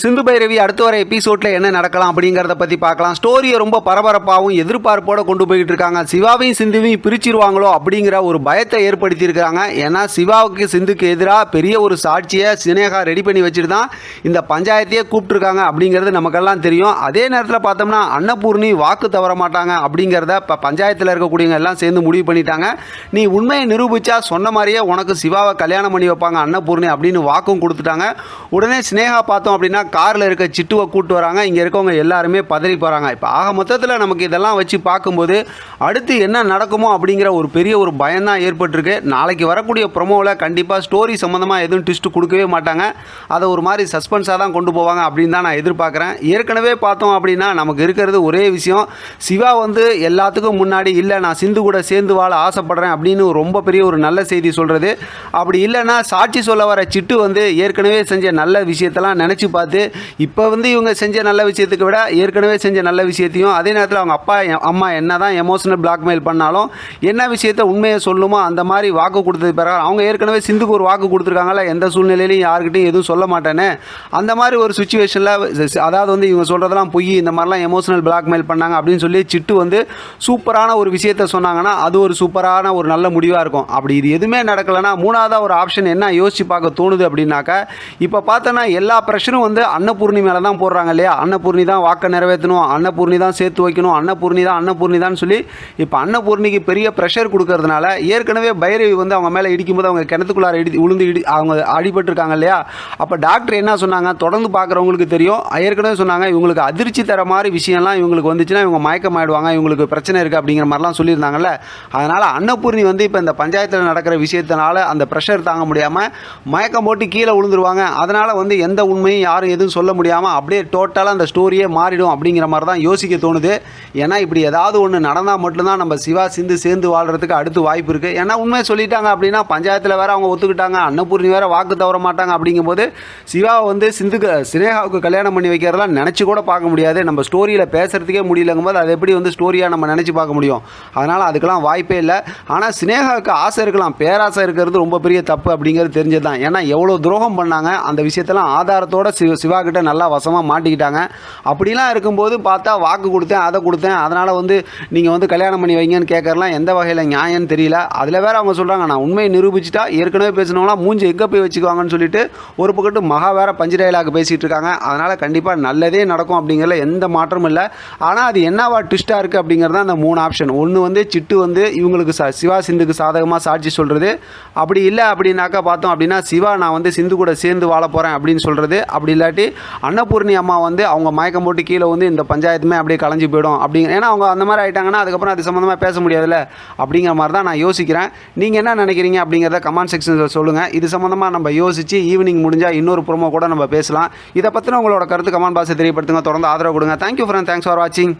சிந்து பைரவி அடுத்து வர எபிசோட்ல என்ன நடக்கலாம் அப்படிங்கிறத பத்தி பார்க்கலாம். ஸ்டோரியை ரொம்ப பரபரப்பாகவும் எதிர்பார்ப்போட கொண்டு போயிட்டு இருக்காங்க. சிவாவையும் சிந்துவையும் பிரிச்சிருவாங்களோ அப்படிங்கிற ஒரு பயத்தை ஏற்படுத்தி இருக்காங்க ஏன்னா சிவாவுக்கு சிந்துக்கு எதிராக பெரிய ஒரு சாட்சியை சினேகா ரெடி பண்ணி வச்சுட்டு தான் இந்த பஞ்சாயத்தையே கூப்பிட்டுருக்காங்க அப்படிங்கிறது நமக்கெல்லாம் தெரியும். அதே நேரத்தில் பார்த்தோம்னா அன்னபூர்ணி வாக்கு தவற மாட்டாங்க அப்படிங்கிறத இப்போ பஞ்சாயத்தில் இருக்கக்கூடியவங்க எல்லாம் சேர்ந்து முடிவு பண்ணிட்டாங்க. நீ உண்மையை நிரூபிச்சா சொன்ன மாதிரியே உனக்கு சிவாவை கல்யாணம் பண்ணி வைப்பாங்க அன்னபூர்ணி அப்படின்னு வாக்கும் கொடுத்துட்டாங்க. உடனே சினேகா பார்த்தோம் அப்படின்னா காரில் இருக்க சிட்டுவை கூட்டு வராங்க. இங்கே இருக்கவங்க எல்லாருமே பதறி போகிறாங்க இப்போ ஆக மொத்தத்தில் நமக்கு இதெல்லாம் வச்சு பார்க்கும்போது அடுத்து என்ன நடக்குமோ அப்படிங்கிற ஒரு பெரிய ஒரு பயம்தான் ஏற்பட்டிருக்கு. நாளைக்கு வரக்கூடிய ப்ரொமோவில் கண்டிப்பாக ஸ்டோரி சம்மந்தமாக எதுவும் ட்விஸ்ட் கொடுக்கவே மாட்டாங்க. அதை ஒரு மாதிரி சஸ்பென்ஸாக தான் கொண்டு போவாங்க அப்படின்னு தான் நான் எதிர்பார்க்குறேன். ஏற்கனவே பார்த்தோம் அப்படின்னா நமக்கு இருக்கிறது ஒரே விஷயம். சிவா வந்து எல்லாத்துக்கும் முன்னாடி இல்லை நான் சிந்து கூட சேர்ந்து வாழ ஆசைப்படுறேன் அப்படின்னு ரொம்ப பெரிய ஒரு நல்ல செய்தி சொல்கிறது அப்படி இல்லைன்னா சாட்சி சொல்ல வர சிட்டு வந்து ஏற்கனவே செஞ்ச நல்ல விஷயத்தெல்லாம் நினச்சி பார்த்து இப்போ வந்து இவங்க செஞ்ச நல்ல விஷயத்துக்கு விட ஏற்கனவே செஞ்ச நல்ல விஷயத்தையும் அதே நேரத்தில் அவங்க அப்பா அம்மா என்ன தான் எமோஷனல் பிளாக்மெயில் பண்ணாலும் என்ன விஷயத்த உண்மையை சொல்லுமோ அந்த மாதிரி வாக்கு கொடுத்தது பிறகு அவங்க ஏற்கனவே சிந்துக்கு ஒரு வாக்கு கொடுத்துருக்காங்களா எந்த சூழ்நிலையிலையும் யாருக்கிட்டையும் எதுவும் சொல்ல மாட்டேன்னு அந்த மாதிரி ஒரு சுச்சுவேஷனில் அதாவது வந்து இவங்க சொல்கிறதெல்லாம் பொய் இந்த மாதிரிலாம் எமோஷனல் பிளாக்மெயில் பண்ணாங்க அப்படின்னு சொல்லி சிட்டு வந்து சூப்பரான ஒரு விஷயத்த சொன்னாங்கன்னா அது ஒரு சூப்பரான ஒரு நல்ல முடிவாக இருக்கும். அப்படி இது எதுவுமே நடக்கலைன்னா மூணாவதாக ஒரு ஆப்ஷன் என்ன யோசிச்சு பார்க்க தோணுது அப்படின்னாக்கா இப்போ பார்த்தோன்னா எல்லா ப்ரெஷரும் வந்து வந்து அன்னபூர்ணி மேலே தான் போடுறாங்க இல்லையா? அன்னபூர்ணி தான் வாக்கை நிறைவேற்றணும் அன்னபூர்ணி தான் சேர்த்து வைக்கணும் அன்னபூர்ணி தான் அன்னபூர்ணி தான் சொல்லி இப்போ அன்னபூர்ணிக்கு பெரிய ப்ரெஷர் கொடுக்கறதுனால ஏற்கனவே பைரவி வந்து அவங்க மேலே இடிக்கும்போது அவங்க கிணத்துக்குள்ளார இடி விழுந்து இடி அவங்க அடிபட்டிருக்காங்க இல்லையா? அப்போ டாக்டர் என்ன சொன்னாங்க? தொடர்ந்து பார்க்குறவங்களுக்கு தெரியும். ஏற்கனவே சொன்னாங்க இவங்களுக்கு அதிர்ச்சி தர மாதிரி விஷயம்லாம் இவங்களுக்கு வந்துச்சுன்னா இவங்க மயக்கமாயிடுவாங்க இவங்களுக்கு பிரச்சனை இருக்குது அப்படிங்கிற மாதிரிலாம் சொல்லியிருந்தாங்கல்ல? அதனால் அன்னபூர்ணி வந்து இப்போ இந்த பஞ்சாயத்தில் நடக்கிற விஷயத்தினால அந்த ப்ரெஷர் தாங்க முடியாமல் மயக்கம் போட்டு கீழே விழுந்துருவாங்க. அதனால் வந்து எந்த உண்மையும் யாரும் எதுவும் சொல்ல முடியாமல் அப்படியே டோட்டலாக அந்த ஸ்டோரியே மாறிடும் அப்படிங்கிற மாதிரி தான் யோசிக்க தோணுது. ஏன்னா இப்படி ஏதாவது ஒன்று நடந்தால் மட்டும்தான் நம்ம சிவா சிந்து சேர்ந்து வாழ்கிறதுக்கு அடுத்து வாய்ப்பு இருக்குது ஏன்னா உண்மையை சொல்லிட்டாங்க அப்படின்னா பஞ்சாயத்தில் வேற அவங்க ஒத்துக்கிட்டாங்க அன்னபூர்ணி வேறு வாக்கு தவற மாட்டாங்க அப்படிங்கும்போது சிவாவை வந்து சிந்துக்கு சினேகாவுக்கு கல்யாணம் பண்ணி வைக்கிறதெல்லாம் நினச்சி கூட பார்க்க முடியாது. நம்ம ஸ்டோரியில் பேசுகிறதுக்கே முடியலங்கும்போது அது எப்படி வந்து ஸ்டோரியாக நம்ம நினச்சி பார்க்க முடியும்? அதனால் அதுக்கெல்லாம் வாய்ப்பே இல்லை. ஆனால் சினேகாவுக்கு ஆசை இருக்கலாம். பேராசை இருக்கிறது ரொம்ப பெரிய தப்பு அப்படிங்கிறது தெரிஞ்சது தான் ஏன்னா எவ்வளோ துரோகம் பண்ணாங்க அந்த விஷயத்தெல்லாம் ஆதாரத்தோட இவங்க சிவா கிட்ட நல்லா வசமாக மாட்டிக்கிட்டாங்க. அப்படிலாம் இருக்கும்போது பார்த்தா வாக்கு கொடுத்தேன் அதை கொடுத்தேன். அதனால் வந்து நீங்கள் வந்து கல்யாணம் பண்ணி வைங்கன்னு கேட்கறலாம் எந்த வகையில் நியாயம்னு தெரியல. அதில் வேறு அவங்க சொல்கிறாங்க நான் உண்மையை நிரூபிச்சிட்டா ஏற்கனவே பேசினவங்களாம் மூஞ்சி எங்கே போய் வச்சுக்குவாங்கன்னு சொல்லிட்டு ஒரு பக்கத்து மகா வேற பஞ்சு டயலாக் பேசிகிட்டு இருக்காங்க. அதனால் கண்டிப்பாக நல்லதே நடக்கும் அப்படிங்கிறதுல எந்த மாற்றமும் இல்லை. ஆனால் அது என்னவா ட்விஸ்ட்டாக இருக்குது அப்படிங்கிறது தான் அந்த மூணு ஆப்ஷன் ஒன்று வந்து சிட்டு வந்து இவங்களுக்கு சா சிவா சிந்துக்கு சாதகமாக சாட்சி சொல்கிறது அப்படி இல்லை அப்படின்னாக்கா பார்த்தோம் அப்படின்னா சிவா நான் வந்து சிந்து கூட சேர்ந்து வாழ போகிறேன் அப்படின்னு சொல்கிறது அப்படி இல்லாட்டி அன்னபூர்ணி அம்மா வந்து அவங்க மயக்கம் போட்டு கீழே வந்து இந்த பஞ்சாயத்துமே அப்படியே கலைஞ்சு போயிடும் அப்படிங்க ஏன்னா அவங்க அந்த மாதிரி ஆகிட்டாங்கன்னா அதுக்கப்புறம் அது சம்மந்தமாக பேச முடியாதுல்ல அப்படிங்கிற மாதிரி தான் நான் யோசிக்கிறேன். நீங்கள் என்ன நினைக்கிறீங்க அப்படிங்கிறத கமெண்ட் செக்ஷனில் சொல்லுங்கள் இது சம்மந்தமாக நம்ம யோசித்து ஈவினிங் முடிஞ்சால் இன்னொரு ப்ரோமோ கூட நம்ம பேசலாம். இதை பற்றின உங்களோட கருத்து கமெண்ட் பாக்ஸை தெரியப்படுத்துங்க. தொடர்ந்து ஆதரவு கொடுங்க. தேங்க்யூ ஃப்ரெண்ட் தேங்க்ஸ் ஃபார் வாட்சிங்